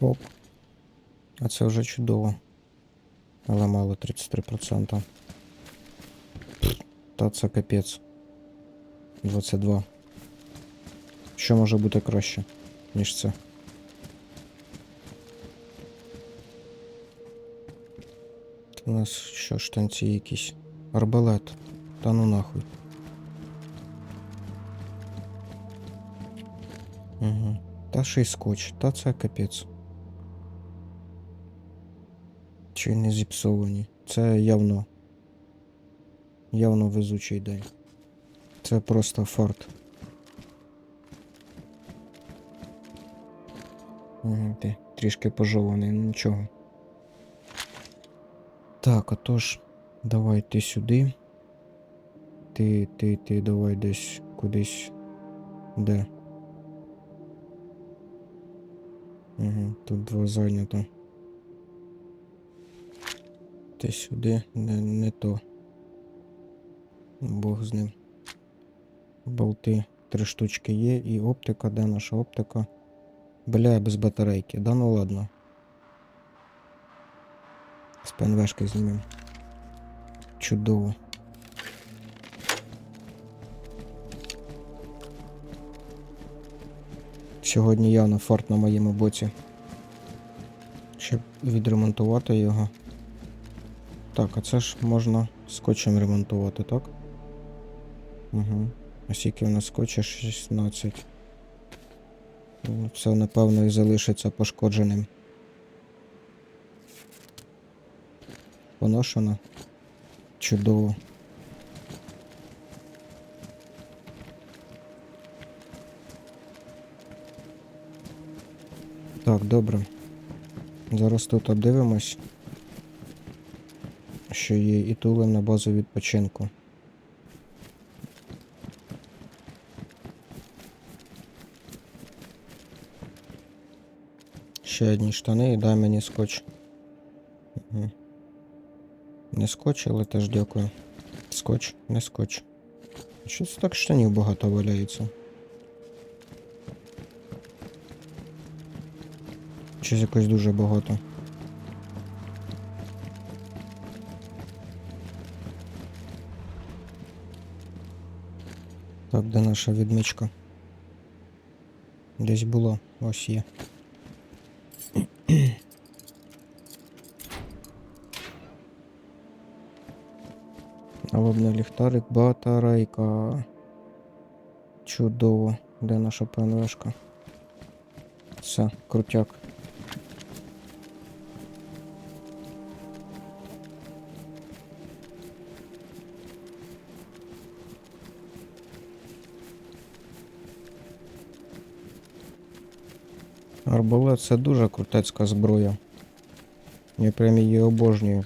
Оп. А це вже чудово. Але мало 33%. Та це капець. 22. Що може бути краще, ніж це? У нас що штанці якісь? Арбалет. Та ну нахуй. Угу. Та ще й скотч, та це капець. Чи не зіпсовані. Це явно. Явно везучий день. Це просто фарт. Угу, ти трішки пожований, ну нічого. Так, отож, давай ти сюди. Ти, ти, ти давай десь кудись. Де? Угу, тут два зайнято. Ти сюди, не, не то. Бог з ним. Болти три штучки є і оптика, де наша оптика? Бля, без батарейки. Да ну ладно. З ПНВшки знімем. Чудово. Сьогодні явно фарт на моєму боці. Щоб відремонтувати його. Так, а це ж можна скотчем ремонтувати, так? Угу. А скільки в нас скотча? 16. Ну, Це, напевно, і залишиться пошкодженим. Поношено. Чудово. Так, добре. Зараз тут обдивимось, що є і тулим на базу відпочинку. Ще одні штани і дай мені скотч. Не скотч, але теж дякую. Скотч, не скотч. Щось так штанів багато валяється. Щось якось дуже багато. Так, де наша відмічка? Десь було, ось є. Налобний ліхтарик, батарейка. Чудово. Де наша ПНВшка? Все, крутяк. Арбалет це дуже крутецька зброя. Я прям її обожнюю.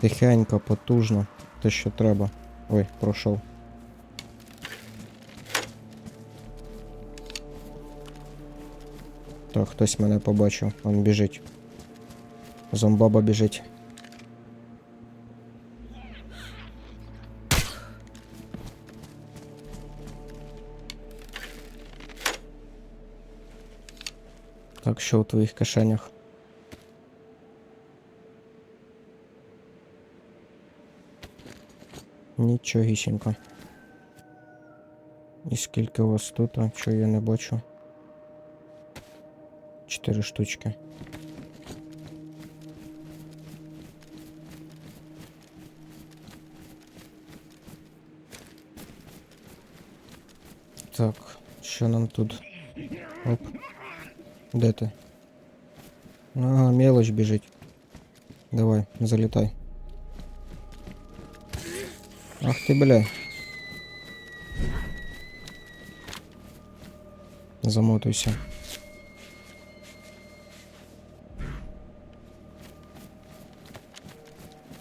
Тихенько, потужно, те, що треба. Ой, пройшов. Так, хтось мене побачив, він біжить. Зомбаба біжить. Так, що у твоїх кишенях? Нічогісінько. І скільки у вас тут, а чого я не бачу? Чотири штучки. Так, що нам тут? Оп. Де ти? Ага, мелочь біжить. Давай, залітай. Ах ти, бля. Замотуйся.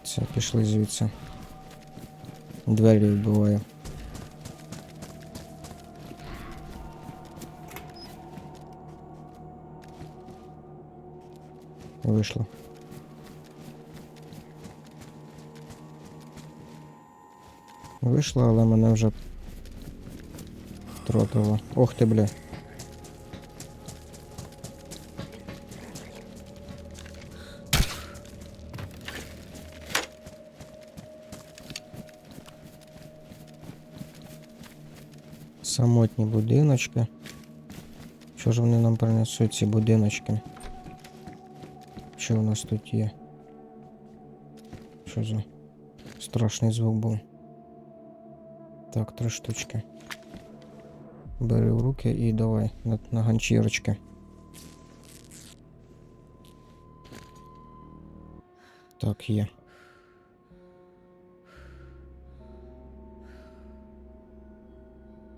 Все, пішли звідси. Двері вбиваю. Вийшло. Вийшло, але мене вже втратила. Ох ти, бля. Самотні будиночки. Що ж вони нам принесуть ці будиночки? Що у нас тут є? Що за страшний звук був? Так, три штучки. Бери в руки і давай на, на ганчірочки. Так, є.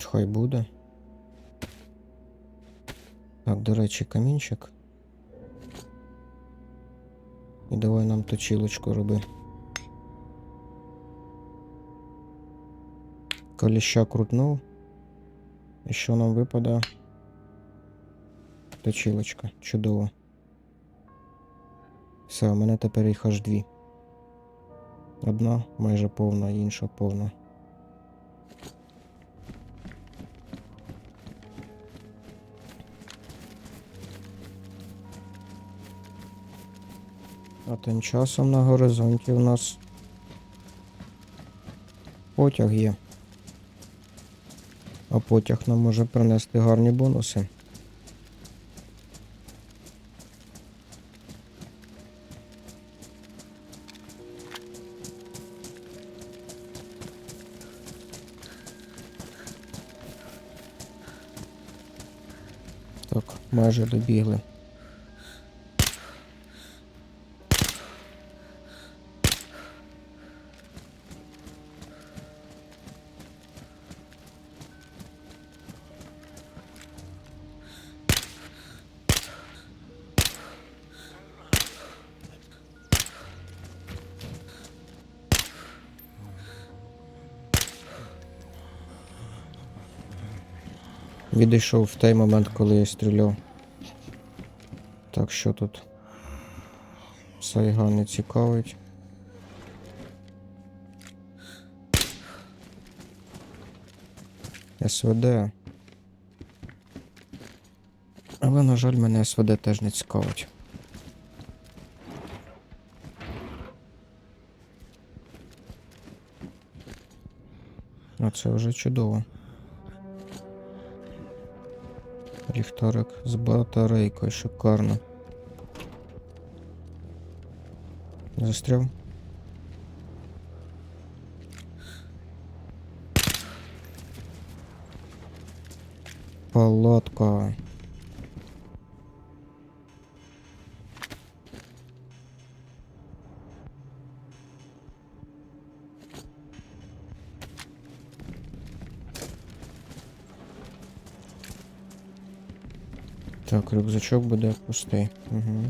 Хай буде. Так, до речі, камінчик. І давай нам точилочку роби. Коліща крутнув. І що нам випаде? Точилочка. Чудово. Все, у мене тепер їх аж дві. Одна майже повна, інша повна. Тим часом на горизонті у нас потяг є. А потяг нам може принести гарні бонуси. Так, майже добігли. Відійшов в той момент, коли я стріляв. Так що тут Сайга не цікавить. СВД. Але, на жаль, мене СВД теж не цікавить. А це вже чудово. Ліхтарик з батарейкою, шикарно. Застряв. Палатка. Так, рюкзачок буде пустий. Угу.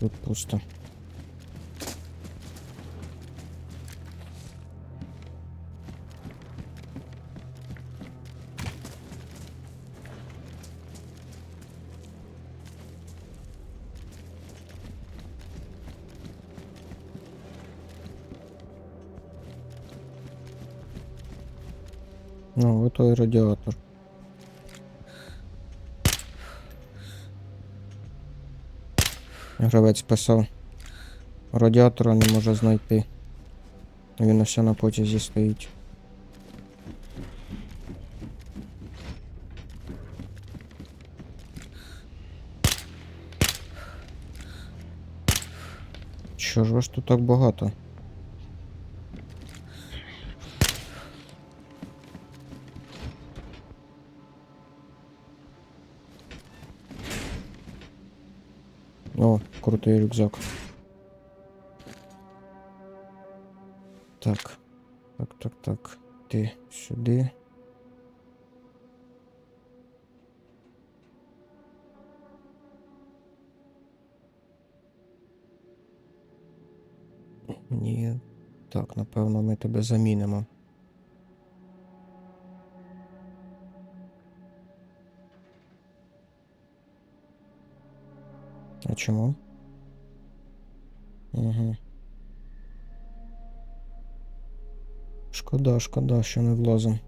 Тут пусто. Ну, вот той радіатор. Гравець писав. Радіатора не може знайти. Він ось на потязі стоїть. Що ж вас тут так багато? той рюкзак. Так. Так, так, так. Ти сюди. Ні. Так, напевно, ми тебе замінимо. А чому? Угу. Шкода, шкода, що не влазим.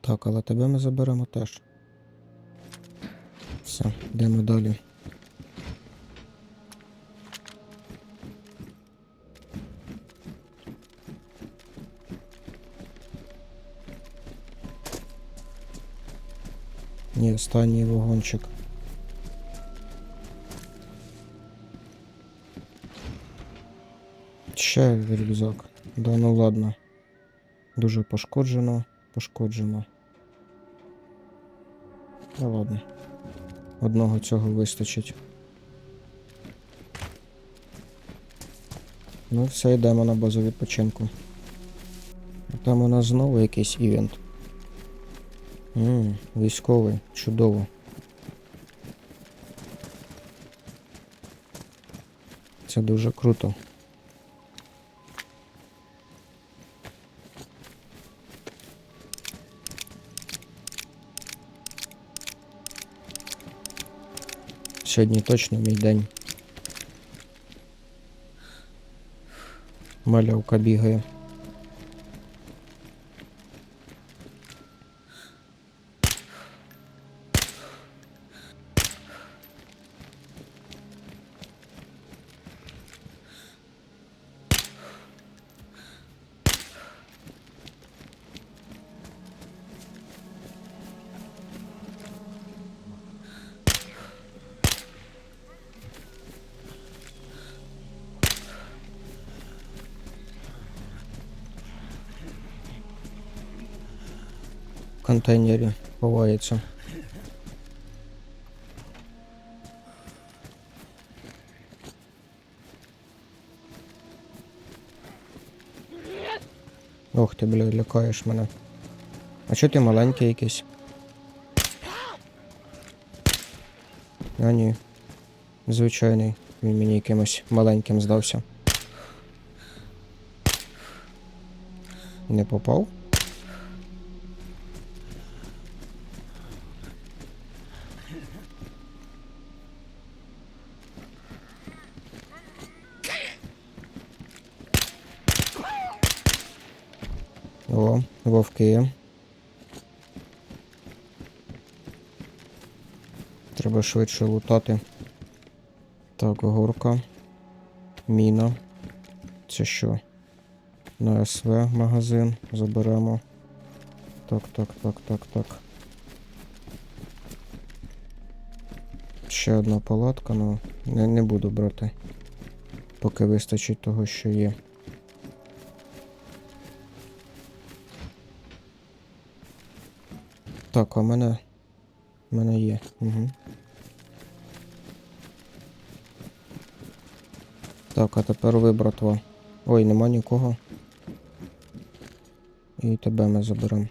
Так, але тебе ми заберемо теж. Все, йдемо далі. Ні, останній вагончик. Ще рюкзак. Да ну ладно. Дуже пошкоджено, пошкоджено. Ну ладно. Одного цього вистачить. Ну, все, йдемо на базу відпочинку. Там у нас знову якийсь івент. Ммм, військовий, чудово. Це дуже круто. Сьогодні точно мій день. Малявка бігає. Контейнері ховається. Ох ти, бля, лякаєш мене. А чого ти маленький якийсь? А ні. Звичайний. Він мені якимось маленьким здався. Не попав? О, вовки. Треба швидше лутати. Так, горка. Міна. Це що? На СВ магазин. Заберемо. Так, так, так, так, так. Ще одна палатка, ну не, не буду брати. Поки вистачить того, що є. Так, а в мене. У мене є. Угу. Так, а тепер ви, братва. Ой, нема нікого. І тебе ми заберемо.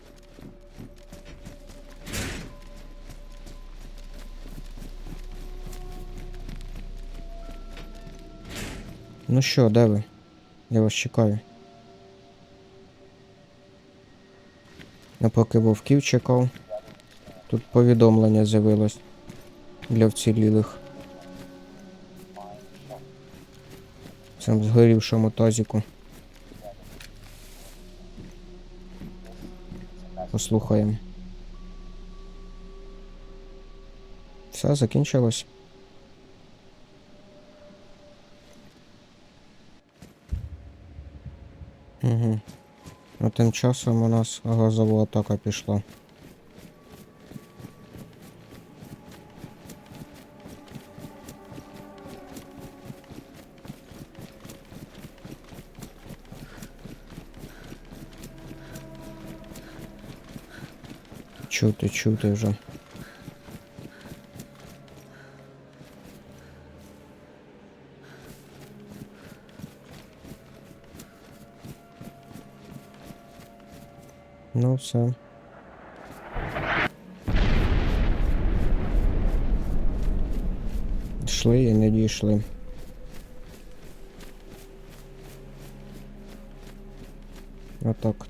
Ну що, де ви? Я вас чекаю. Я поки вовків чекав. Тут повідомлення з'явилось для вцілілих. Цьому згорівшому тазіку. Послухаємо. Все, закінчилось. Угу. А тим часом у нас газова атака пішла. Чути, чути вже. Ну все. Йшли і не дійшли. Отак от.